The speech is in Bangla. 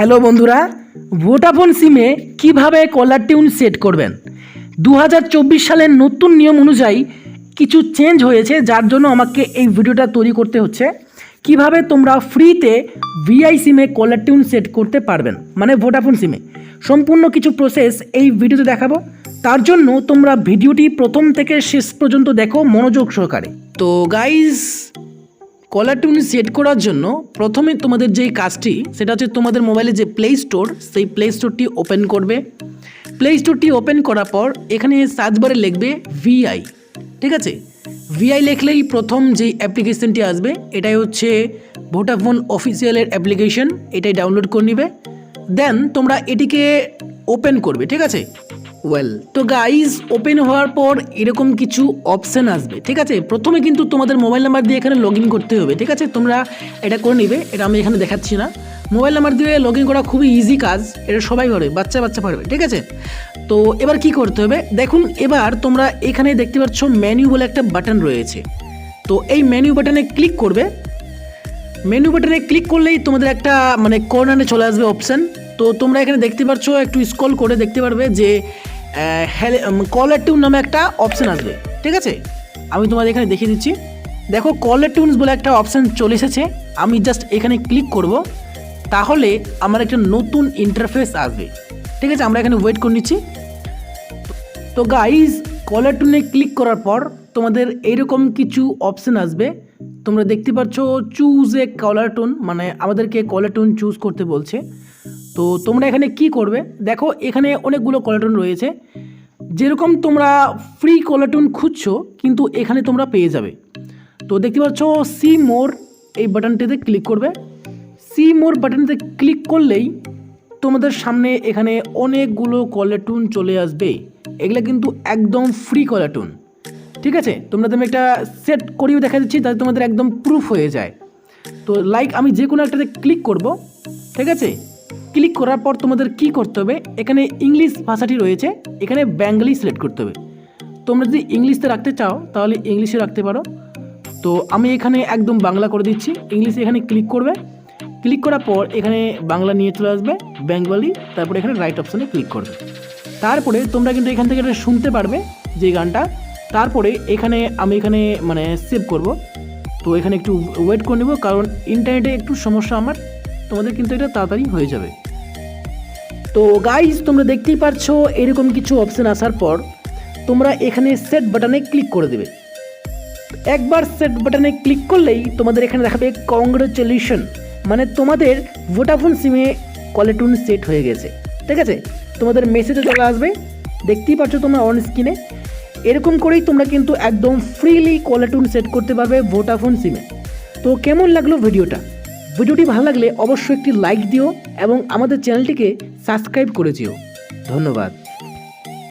হ্যালো বন্ধুরা, ভোডাফোন সিমে কীভাবে কলার টিউন সেট করবেন? দু হাজার চব্বিশ সালের নতুন নিয়ম অনুযায়ী কিছু চেঞ্জ হয়েছে, যার জন্য আমাকে এই ভিডিওটা তৈরি করতে হচ্ছে। কীভাবে তোমরা ফ্রিতে ভিআই সিমে কলার টিউন সেট করতে পারবেন মানে ভোডাফোন সিমে সম্পূর্ণ কিছু প্রসেস এই ভিডিওতে দেখাবো। তার জন্য তোমরা ভিডিওটি প্রথম থেকে শেষ পর্যন্ত দেখো মনোযোগ সহকারে। তো গাইজ কলার টিউন সেট করার জন্য প্রথমে তোমাদের যেই কাজটি, সেটা হচ্ছে তোমাদের মোবাইলে যে প্লে স্টোর সেই প্লে স্টোরটি ওপেন করবে। প্লে স্টোরটি ওপেন করার পর এখানে সার্চ বারে লিখবে ভিআই ঠিক আছে? ভিআই লিখলেই প্রথম যেই অ্যাপ্লিকেশনটি আসবে, এটাই হচ্ছে ভোটাফোন অফিসিয়ালের অ্যাপ্লিকেশন এটাই ডাউনলোড করে নিবে। দেন তোমরা এটিকে ওপেন করবে, ঠিক আছে? ওয়েল তো গাইজ ওপেন হওয়ার পর এরকম কিছু অপশান আসবে, ঠিক আছে? প্রথমে কিন্তু তোমাদের মোবাইল নাম্বার দিয়ে এখানে লগ করতে হবে, ঠিক আছে? তোমরা এটা করে নিবে, এটা আমি এখানে দেখাচ্ছি না। মোবাইল নাম্বার দিয়ে লগ করা খুবই ইজি কাজ, এটা সবাই পারবে, বাচ্চা বাচ্চা পারবে, ঠিক আছে? তো এবার কি করতে হবে? দেখুন, এবার তোমরা এখানে দেখতে পাচ্ছ মেনু বলে একটা বাটন রয়েছে। তো এই মেনু বাটনে ক্লিক করবে। মেনু বাটনে ক্লিক করলেই তোমাদের একটা মানে কর্নারে চলে আসবে অপশান তো তোমরা এখানে দেখতে পাচ্ছ, একটু স্ক্রল করে দেখতে পারবে যে কলার টিউন নামে একটা অপশান আসবে। ঠিক আছে? আমি তোমাদের এখানে দেখিয়ে দিচ্ছি। দেখো কলার টিউনস বলে একটা অপশান চলে এসেছে। আমি জাস্ট এখানে ক্লিক করব। তাহলে আমার একটা নতুন ইন্টারফেস আসবে। ঠিক আছে? আমরা এখানে ওয়েট করে নিচ্ছি। তো গাইজ কলার টুনে ক্লিক করার পর তোমাদের এইরকম কিছু অপশান আসবে। তোমরা দেখতে পাচ্ছ চুজ এ কলার টোন মানে আমাদেরকে কলার টোন চুজ করতে বলছে। তো তোমরা এখানে কি করবে? দেখো, এখানে অনেকগুলো কলার টোন রয়েছে। যেরকম তোমরা ফ্রি কলার টোন খুঁজছো, কিন্তু এখানে তোমরা পেয়ে যাবে। তো দেখতে পাচ্ছ সি মোর এই বাটনটিতে ক্লিক করবে। সি মোর বাটনটিতে ক্লিক করলেই তোমাদের সামনে এখানে অনেকগুলো কলার টুন চলে আসবে। এগুলো কিন্তু একদম ফ্রি কলার টুন ঠিক আছে? তোমরা তুমি একটা সেট করিয়ে দেখা দিচ্ছি তাতে তোমাদের একদম প্রুফ হয়ে যায়। তো লাইক আমি যে কোনো একটাতে ক্লিক করব। ঠিক আছে? ক্লিক করার পর তোমাদের কি করতে হবে? এখানে ইংলিশ ভাষাটি রয়েছে, এখানে ব্যাঙ্গলি সিলেক্ট করতে হবে। তোমরা যদি ইংলিশে রাখতে চাও, তাহলে ইংলিশে রাখতে পারো। তো আমি এখানে একদম বাংলা করে দিচ্ছি। ইংলিশে এখানে ক্লিক করবে। ক্লিক করার পর এখানে বাংলা নিয়ে চলে আসবে বেঙ্গলি তারপরে এখানে রাইট অপশানে ক্লিক করবে। তারপরে তোমরা কিন্তু এখান থেকে এটা শুনতে পারবে, যে গানটা। তারপরে এখানে আমি এখানে মানে সেভ করব। তো এখানে একটু ওয়েট করে নেব, কারণ ইন্টারনেটে একটু সমস্যা আমার। তোমাদের কিন্তু এটা তাড়াতাড়ি হয়ে যাবে। তো গাইজ তোমরা দেখতেই পারছ, এরকম কিছু অপশান আসার পর তোমরা এখানে সেট বাটনে ক্লিক করে দেবে। একবার সেট বাটনে ক্লিক করলেই তোমাদের এখানে দেখাবে কংগ্রেচুলেশন মানে তোমাদের ভোডাফোন সিমে কলেটুন সেট হয়ে গেছে। ঠিক আছে? তোমাদের মেসেজে চলে আসবে। দেখতেই পাচ্ছ তোমরা অন স্ক্রিনে এরকম করেই তোমরা কিন্তু একদম ফ্রিলি কলেটুন সেট করতে পারবে ভোডাফোন সিমে তো কেমন লাগল ভিডিওটা ভিডিওটি ভালো লাগলে অবশ্যই একটি লাইক দিও এবং আমাদের চ্যানেলটিকে সাবস্ক্রাইব করে দিও ধন্যবাদ।